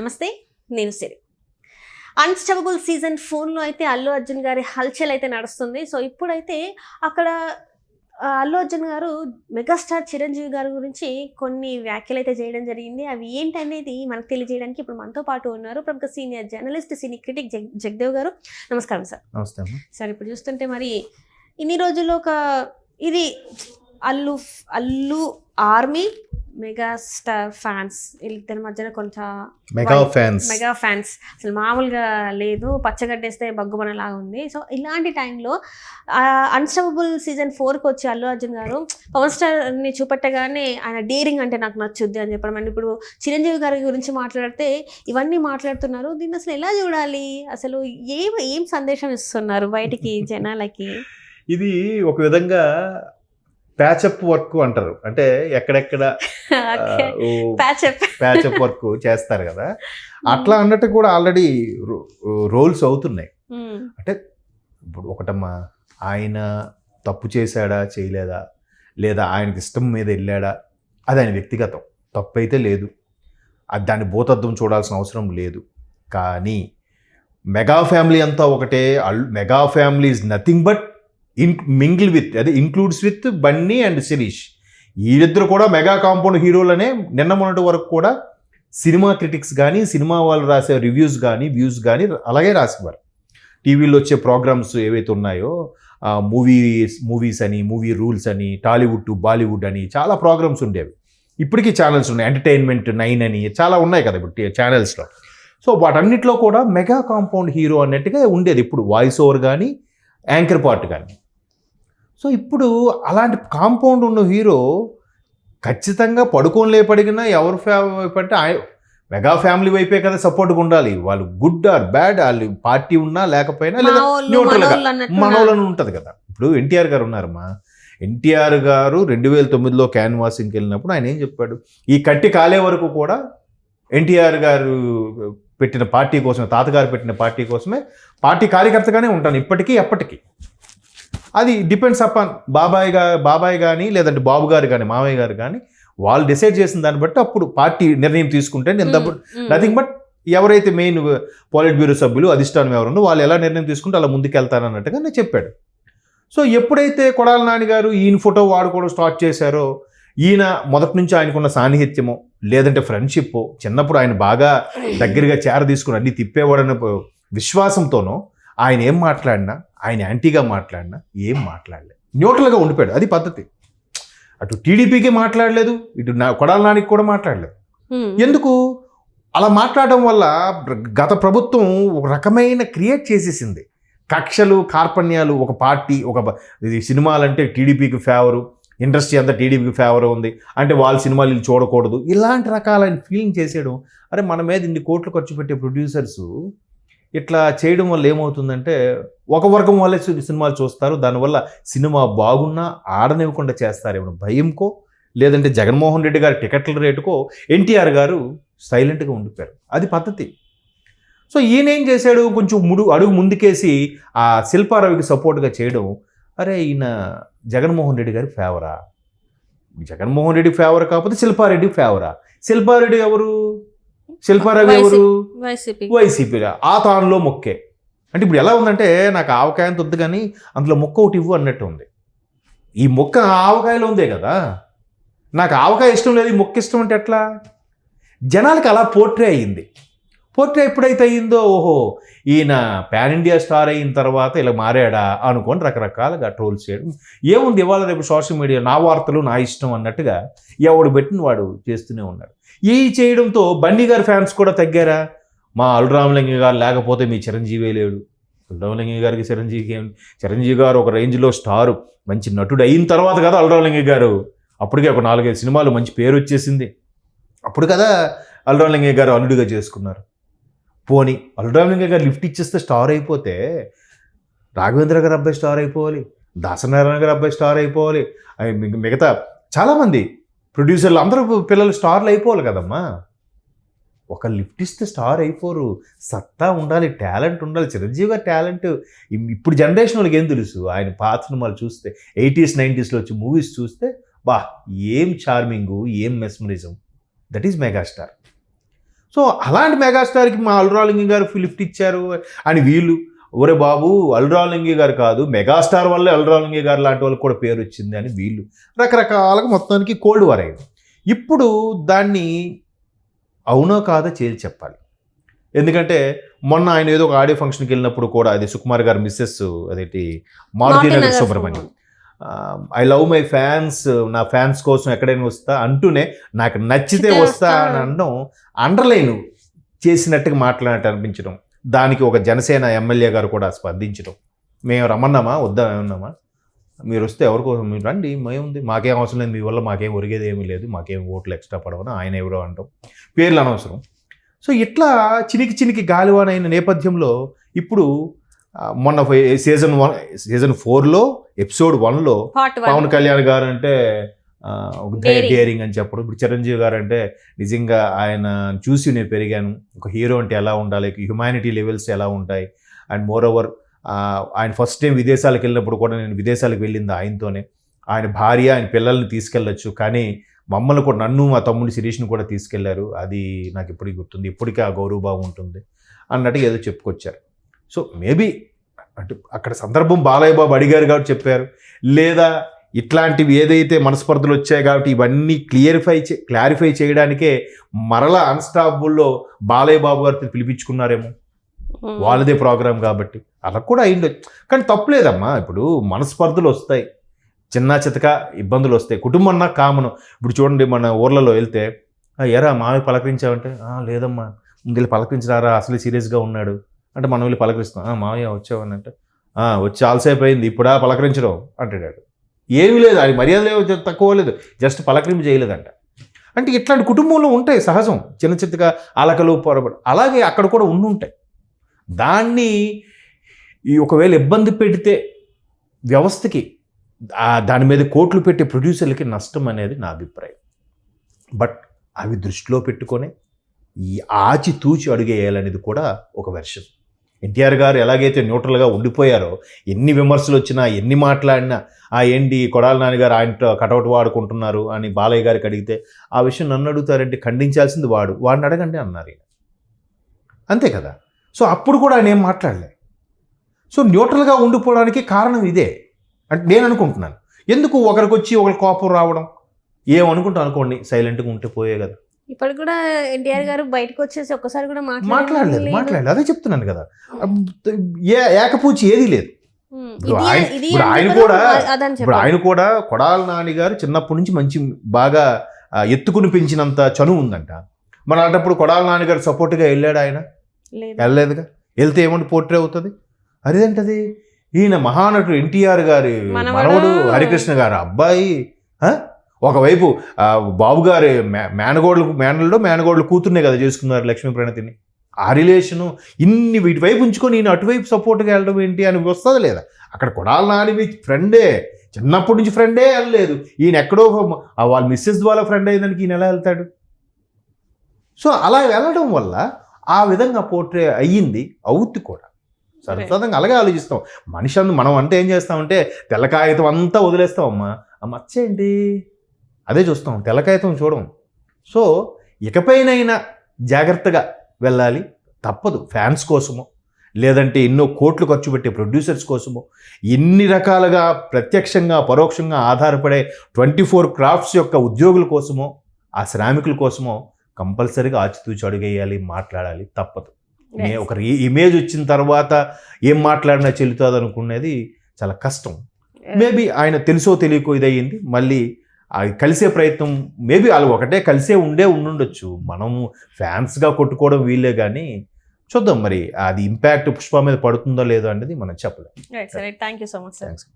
నమస్తే నేను సిరి. Unstable season ఫోన్లో అయితే అల్లు అర్జున్ గారి హల్చల్ అయితే నడుస్తుంది. సో ఇప్పుడైతే అక్కడ అల్లు అర్జున్ గారు మెగాస్టార్ చిరంజీవి గారి గురించి కొన్ని వ్యాఖ్యలు అయితే చేయడం జరిగింది. అవి ఏంటనేది మనకు తెలియజేయడానికి ఇప్పుడు మనతో పాటు ఉన్నారు ప్రముఖ సీనియర్ జర్నలిస్ట్ సినీ క్రిటిక్ జగ్ జగదేవ్ గారు. నమస్కారం సార్. నమస్తే సార్ ఇప్పుడు చూస్తుంటే మరి ఇన్ని రోజుల్లో ఒక ఇది Allu Allu army megastar fans వీళ్ళిద్దరి మధ్యన కొంత మెగా? ఫ్యాన్స్. Mega fans. అసలు మామూలుగా లేదు పచ్చగడ్డేస్తే బగ్గుమనలాగా ఉంది. సో ఇలాంటి టైంలో అన్స్టబుల్ సీజన్ ఫోర్కి వచ్చి అల్లు అర్జున్ గారు పవన్ స్టార్ని చూపెట్టగానే ఆయన డేరింగ్ అంటే నాకు నచ్చుద్ది అని చెప్పడం. అండ్ ఇప్పుడు చిరంజీవి గారి గురించి మాట్లాడితే ఇవన్నీ మాట్లాడుతున్నారు. దీన్ని అసలు ఎలా చూడాలి? అసలు ఏం ఏం సందేశం ఇస్తున్నారు బయటికి జనాలకి? ఇది ఒక విధంగా ప్యాచప్ వర్క్ అంటారు. అంటే ఎక్కడెక్కడ ప్యాచప్. వర్క్ చేస్తారు కదా. అట్లా అన్నట్టు కూడా ఆల్రెడీ రోల్స్ అవుతున్నాయి. అంటే ఇప్పుడు ఒకటమ్మా ఆయన తప్పు చేశాడా చేయలేదా? లేదా ఆయనకి ఇష్టం మీద వెళ్ళాడా? అది ఆయన వ్యక్తిగతం. తప్పు అయితే లేదు. అది దాన్ని భూతత్వం చూడాల్సిన అవసరం లేదు. కానీ మెగా ఫ్యామిలీ అంతా ఒకటే. All mega family is nothing but in mingle with అదే includes with Bunny and Sirish. వీళ్ళిద్దరు కూడా మెగా కాంపౌండ్ హీరోలనే నిన్న మొన్నటి వరకు కూడా సినిమా క్రిటిక్స్ కానీ సినిమా వాళ్ళు రాసే రివ్యూస్ కానీ వ్యూస్ కానీ అలాగే రాసేవారు. టీవీలో వచ్చే ప్రోగ్రామ్స్ ఏవైతే ఉన్నాయో మూవీస్ మూవీస్ అని మూవీ రూల్స్ అని టాలీవుడ్ టు బాలీవుడ్ అని చాలా ప్రోగ్రామ్స్ ఉండేవి. ఇప్పటికీ ఛానల్స్ ఉన్నాయి. ఎంటర్టైన్మెంట్ నైన్ అని చాలా ఉన్నాయి కదా ఇప్పుడు ఛానల్స్లో సో వాటన్నిటిలో కూడా మెగా కాంపౌండ్ హీరో అన్నట్టుగా ఉండేది. ఇప్పుడు వాయిస్ ఓవర్ కానీ యాంకర్ పార్ట్ కానీ సో ఇప్పుడు అలాంటి కాంపౌండ్ ఉన్న హీరో ఖచ్చితంగా పడుకొని లేపడిగినా ఎవరు ఫ్యా వైపు అంటే మెగా ఫ్యామిలీ వైపే కదా సపోర్ట్గా ఉండాలి. వాళ్ళు గుడ్ ఆర్ బ్యాడ్ వాళ్ళు పార్టీ ఉన్నా లేకపోయినా లేదా neutral గా మనోళ్ళని ఉంటుంది కదా. ఇప్పుడు ఎన్టీఆర్ గారు ఉన్నారమ్మా. ఎన్టీఆర్ గారు రెండు వేల తొమ్మిదిలో క్యాన్వాసింగ్కి వెళ్ళినప్పుడు ఆయన ఏం చెప్పాడు? ఈ కట్టి కాలే వరకు కూడా ఎన్టీఆర్ గారు పెట్టిన పార్టీ కోసమే తాతగారు పెట్టిన పార్టీ కోసమే పార్టీ కార్యకర్తగానే ఉంటాను ఇప్పటికీ ఎప్పటికీ అది డిపెండ్స్ అపాన్ బాబాయ్గా బాబాయ్ కానీ లేదంటే బాబు గారు కానీ మామయ్య గారు కానీ వాళ్ళు డిసైడ్ చేసిన దాన్ని బట్టి అప్పుడు పార్టీ నిర్ణయం తీసుకుంటే నేను నథింగ్ బట్ ఎవరైతే మెయిన్ పాలిట్ బ్యూరో సభ్యులు అధిష్టానం ఎవరుందో వాళ్ళు ఎలా నిర్ణయం తీసుకుంటే అలా ముందుకెళ్తారన్నట్టుగా నేను చెప్పాడు. సో ఎప్పుడైతే కొడాల నాని గారు ఈయన ఫోటో వాడుకోవడం స్టార్ట్ చేశారో ఈయన మొదటి నుంచి ఆయనకున్న సాన్నిహిత్యమో లేదంటే ఫ్రెండ్షిప్ చిన్నప్పుడు ఆయన బాగా దగ్గరగా చేర తీసుకుని అన్ని తిప్పేవాడన్న విశ్వాసంతోనో ఆయన ఏం మాట్లాడినా ఆయన యాంటీగా మాట్లాడినా ఏం మాట్లాడలేదు. న్యూట్రల్గా ఉండిపోయాడు. అది పద్ధతి. అటు టీడీపీకి మాట్లాడలేదు ఇటు నా కొడాల నానికి కూడా మాట్లాడలేదు. ఎందుకు? అలా మాట్లాడడం వల్ల గత ప్రభుత్వం ఒక రకమైన క్రియేట్ చేసేసింది. కక్షలు కార్పణ్యాలు ఒక పార్టీ ఒక ఇది సినిమాలంటే టీడీపీకి ఫేవరు ఇండస్ట్రీ అంతా టీడీపీకి ఫేవర్ ఉంది. అంటే వాళ్ళ సినిమాలు వీళ్ళు చూడకూడదు. ఇలాంటి రకాలైన ఫీలింగ్ చేసేయడం అరే మన మీద ఇన్ని కోట్లు ఖర్చు పెట్టే ప్రొడ్యూసర్స్ ఇట్లా చేయడం వల్ల ఏమవుతుందంటే ఒక వర్గం వాళ్ళే సినిమాలు చూస్తారు. దానివల్ల సినిమా బాగున్నా ఆడనివ్వకుండా చేస్తారు. ఏమైనా భయంకో లేదంటే జగన్మోహన్ రెడ్డి గారి టికెట్ల రేటుకో ఎన్టీఆర్ గారు సైలెంట్గా ఉండిపోయారు. అది పద్ధతి. సో ఈయన ఏం చేశాడు? కొంచెం ముడు అడుగు ముందుకేసి ఆ శిల్పారావికి సపోర్ట్గా చేయడం. అరే ఈయన జగన్మోహన్ రెడ్డి గారి ఫేవరా? జగన్మోహన్ రెడ్డి ఫేవర్ కాకపోతే శిల్పారెడ్డి ఫేవరా? శిల్పారెడ్డి ఎవరు? శిల్పారావు ఎవరు? వైసీపీ. ఆ తానులో మొక్కే. అంటే ఇప్పుడు ఎలా ఉందంటే నాకు ఆవకాయంత వద్దు కానీ అందులో మొక్క ఒకటి ఇవ్వు అన్నట్టు ఉంది. ఈ మొక్క ఆవకాయలో ఉందే కదా? నాకు ఆవకాయ ఇష్టం లేదు ఈ మొక్క ఇష్టం అంటే ఎట్లా? జనాలకి అలా పోర్ట్రే అయ్యింది. పోర్ట్రే ఎప్పుడైతే అయిందో ఓహో ఈయన పాన్ ఇండియా స్టార్ అయిన తర్వాత ఇలా మారాడా అనుకొని రకరకాలుగా ట్రోల్స్ చేయడం. ఏముంది ఇవాళ రేపు సోషల్ మీడియా నా వార్తలు నా ఇష్టం అన్నట్టుగా ఎవడు పెట్టిన వాడు చేస్తూనే ఉన్నాడు. ఈ చేయడంతో బండి గారి ఫ్యాన్స్ కూడా తగ్గారా? మా అల్రామలింగ గారు లేకపోతే మీ చిరంజీవి లేడు. అల్రామలింగ గారికి చిరంజీవికి చిరంజీవి గారు ఒక రేంజ్లో స్టారు మంచి నటుడు అయిన తర్వాత కదా అల్రామలింగ గారు. అప్పటికే ఒక నాలుగైదు సినిమాలు మంచి పేరు వచ్చేసింది. అప్పుడు కదా అల్రామలింగ గారు అల్లుడిగా చేసుకున్నారు. పోనీ అల్రామలింగ గారు లిఫ్ట్ ఇచ్చేస్తే స్టార్ అయిపోతే రాఘవేంద్ర గారు అబ్బాయి స్టార్ అయిపోవాలి దాసనారాయణ గారు అబ్బాయి స్టార్ అయిపోవాలి మిగ- మిగతా చాలామంది ప్రొడ్యూసర్లు అందరూ పిల్లలు స్టార్లు అయిపోవాలి కదమ్మా. ఒక లిఫ్ట్ ఇస్తే స్టార్ అయిపోరు సత్తా ఉండాలి టాలెంట్ ఉండాలి చిరంజీవి గారి టాలెంట్ ఇప్పుడు జనరేషన్ వాళ్ళకి ఏం తెలుసు? ఆయన పాత సినిమాలు చూస్తే ఎయిటీస్ నైంటీస్లో వచ్చి మూవీస్ చూస్తే బా ఏం చార్మింగు ఏం mesmerism that is megastar. So అలాంటి మెగాస్టార్కి మా అల్రాలింగి గారు లిఫ్ట్ ఇచ్చారు అని వీళ్ళు. ఒరే బాబు అల్రాలింగి గారు కాదు మెగాస్టార్ వల్లే అల్రాలింగి గారు లాంటి వాళ్ళకి కూడా పేరు వచ్చింది అని వీళ్ళు. రకరకాలుగా మొత్తానికి కోల్డ్ వార్ అయింది. ఇప్పుడు దాన్ని అవునో కాదో చేసి చెప్పాలి. ఎందుకంటే మొన్న ఆయన ఏదో ఒక ఆడియో ఫంక్షన్కి వెళ్ళినప్పుడు కూడా అది సుకుమార్ గారు మిస్సెస్ అదేంటి Maruthi Subrahmanyam. I love my fans నా ఫ్యాన్స్ కోసం ఎక్కడైనా వస్తా అంటూనే నాకు నచ్చితే వస్తా. అని అనడం అండర్లైన్ చేసినట్టుగా మాట్లాడినట్టు అనిపించడం. దానికి ఒక జనసేన ఎమ్మెల్యే గారు కూడా స్పందించడం. మేము రమ్మన్నామా? వద్దా? ఏమన్నామా? మీరు వస్తే ఎవరి కోసం? మీరు రండి మేముంది. మాకేం అవసరం లేదు మీ వల్ల మాకేం ఒరిగేది ఏమీ లేదు. మాకేం ఓట్లు ఎక్స్ట్రా పడవని ఆయన ఎవరో అంటాం. పేర్లు అనవసరం. సో ఇట్లా చినికి చినికి గాలివానైన నేపథ్యంలో ఇప్పుడు మొన్న సీజన్ వన్ సీజన్ ఫోర్లో ఎపిసోడ్ వన్లో పవన్ కళ్యాణ్ గారు అంటే. డేరింగ్. అని చెప్పడం. ఇప్పుడు చిరంజీవి గారు అంటే నిజంగా ఆయన చూసి నేను పెరిగాను. ఒక హీరో అంటే ఎలా ఉండాలి? హ్యుమానిటీ లెవెల్స్ ఎలా ఉంటాయి? అండ్ మోర్ ఓవర్ ఆయన ఫస్ట్ టైం విదేశాలకు వెళ్ళినప్పుడు కూడా నేను విదేశాలకు వెళ్ళింది ఆయనతోనే. ఆయన భార్య ఆయన పిల్లల్ని తీసుకెళ్ళొచ్చు. కానీ మమ్మల్ని కూడా నన్ను మా తమ్ముడి శిరీష్ని కూడా తీసుకెళ్ళారు. అది నాకు ఇప్పటికీ గుర్తుంది. ఇప్పటికీ ఆ గౌరవభావం ఉంటుంది. అన్నట్టు ఏదో చెప్పుకొచ్చారు. సో మేబీ అంటే అక్కడ సందర్భం బాలయ్య బాబు అడిగారు కాబట్టి చెప్పారు. లేదా ఇట్లాంటివి ఏదైతే మనస్పర్ధలు వచ్చాయి కాబట్టి ఇవన్నీ క్లియరిఫై చే క్లారిఫై చేయడానికే మరలా అన్స్టాపుల్లో బాలయ్య బాబు గారిని పిలిపించుకున్నారేమో. వాళ్ళదే ప్రోగ్రామ్ కాబట్టి. అలా కూడా అయిండొచ్చు కానీ తప్పులేదమ్మా ఇప్పుడు మనస్పర్ధలు వస్తాయి. చిన్న చితక ఇబ్బందులు వస్తాయి. కుటుంబం నాకు కామను. ఇప్పుడు చూడండి మన ఊర్లలో వెళ్తే "ఆ, ఎరా మావి పలకరించావంటే? "ఆ, లేదమ్మా. ముందు పలకరించినారా అసలు సీరియస్గా ఉన్నాడు. అంటే మనం వెళ్ళి పలకరిస్తాం మావయ్య వచ్చావని అంటే వచ్చి ఆలసేపు అయింది ఇప్పుడా పలకరించడం అంటాడు. ఏమీ లేదు అది మర్యాద లేదు తక్కువ లేదు జస్ట్ పలకరింపు చేయలేదంట. అంటే ఇట్లాంటి కుటుంబంలో ఉంటాయి సహజం చిన్న చిన్నగా అలకలు పొరబడి అలాగే అక్కడ కూడా ఉండి ఉంటాయి. దాన్ని ఈ ఒకవేళ ఇబ్బంది పెడితే వ్యవస్థకి దాని మీద కోట్లు పెట్టే ప్రొడ్యూసర్లకి నష్టం అనేది నా అభిప్రాయం. బట్ అవి దృష్టిలో పెట్టుకొని ఈ ఆచి తూచి అడుగేయాలనేది కూడా ఒక వెర్షన్. ఎన్టీఆర్ గారు ఎలాగైతే న్యూట్రల్గా ఉండిపోయారో ఎన్ని విమర్శలు వచ్చినా ఎన్ని మాట్లాడినా ఆ ఏంటి కొడాల నాన్నగారు ఆయనతో కటౌట్ వాడుకుంటున్నారు అని బాలయ్య గారికి అడిగితే ఆ విషయం నన్ను అడుగుతారంటే ఖండించాల్సింది వాడు. వాడిని అడగండి అన్నారు ఈయన. అంతే కదా? సో అప్పుడు కూడా ఆయన ఏం మాట్లాడలే. సో న్యూట్రల్గా ఉండిపోవడానికి కారణం ఇదే. అంటే నేను అనుకుంటున్నాను. ఎందుకు ఒకరికి వచ్చి ఒకరి కోపం రావడం? ఏమనుకుంటాం అనుకోండి సైలెంట్గా ఉంటే పోయే కదా. ఇప్పుడు కూడా ఎన్టీఆర్ గారు బయటకు వచ్చేసి ఒక్కసారి కూడా మాట్లాడలేదు మాట్లాడలేదు. అదే చెప్తున్నాను కదా. ఏ ఏకపూచి ఏదీ లేదు. ఇప్పుడు ఆయన- కూడా- ఇప్పుడు ఆయన కూడా కొడాల నాని గారు చిన్నప్పటి నుంచి మంచి బాగా ఎత్తుకుని పెంచినంత చనువు ఉందంట. మరి అలాంటప్పుడు కొడాల నాని గారు సపోర్ట్గా వెళ్ళాడు ఆయన? లేదు. వెళ్ళలేదుగా? వెళ్తే ఏమంటే పోర్ట్రే అవుతుంది? అదేంటది? ఈయన మహానటుడు ఎన్టీఆర్ గారి మనవడు. హరికృష్ణ గారు అబ్బాయి? ఒకవైపు బాబుగారు బాబు మే- మేనల్లో మేనగోడలు కూతుర్నే కదా చేసుకున్నారు లక్ష్మీ ప్రణతిని. ఆ రిలేషను ఇన్ని వీటివైపు ఉంచుకొని నేను అటువైపు సపోర్ట్గా వెళ్ళడం ఏంటి అని వస్తుంది లేదా? అక్కడ కొడాలి నాని మీ ఫ్రెండే. చిన్నప్పటి నుంచి ఫ్రెండే వెళ్ళలేదు. ఈయన ఎక్కడో వాళ్ళ మిస్సెస్ ద్వారా ఫ్రెండ్ అయ్యేదానికి ఈయన ఎలా వెళ్తాడు? సో అలా వెళ్ళడం వల్ల ఆ విధంగా పోర్ట్రే అయ్యింది అవుద్ది కూడా. సరసంగా అలాగే ఆలోచిస్తాం. మనిషి అందు మనం అంటే ఏం చేస్తామంటే తెల్ల కాగితం అంతా వదిలేస్తాం. అమ్మా ఆ మచ్చ ఏంటి అదే చూస్తాం తెల్ల కాగితం చూడం సో ఇకపైనైనా జాగ్రత్తగా వెళ్ళాలి. తప్పదు ఫ్యాన్స్ కోసమో లేదంటే ఎన్నో కోట్లు ఖర్చు పెట్టే ప్రొడ్యూసర్స్ కోసమో ఎన్ని రకాలుగా ప్రత్యక్షంగా పరోక్షంగా ఆధారపడే ట్వంటీ ఫోర్ క్రాఫ్ట్స్ యొక్క ఉద్యోగుల కోసమో ఆ శ్రామికుల కోసమో కంపల్సరీగా ఆచితూచి అడుగేయాలి మాట్లాడాలి తప్పదు. ఒక ఇమేజ్ వచ్చిన తర్వాత ఏం మాట్లాడినా చెల్లుతుంది అనుకునేది చాలా కష్టం. మేబీ ఆయన తెలుసో తెలియకో ఇదయ్యింది మళ్ళీ కలిసే ప్రయత్నం మేబీ వాళ్ళు ఒకటే కలిసే ఉండే ఉండుండొచ్చు. మనము ఫ్యాన్స్గా కొట్టుకోవడం వీలే కానీ చూద్దాం మరి అది ఇంపాక్ట్ పుష్ప మీద పడుతుందో లేదో అనేది మనం చెప్పలేం. రైట్ సరే thank you so much thanks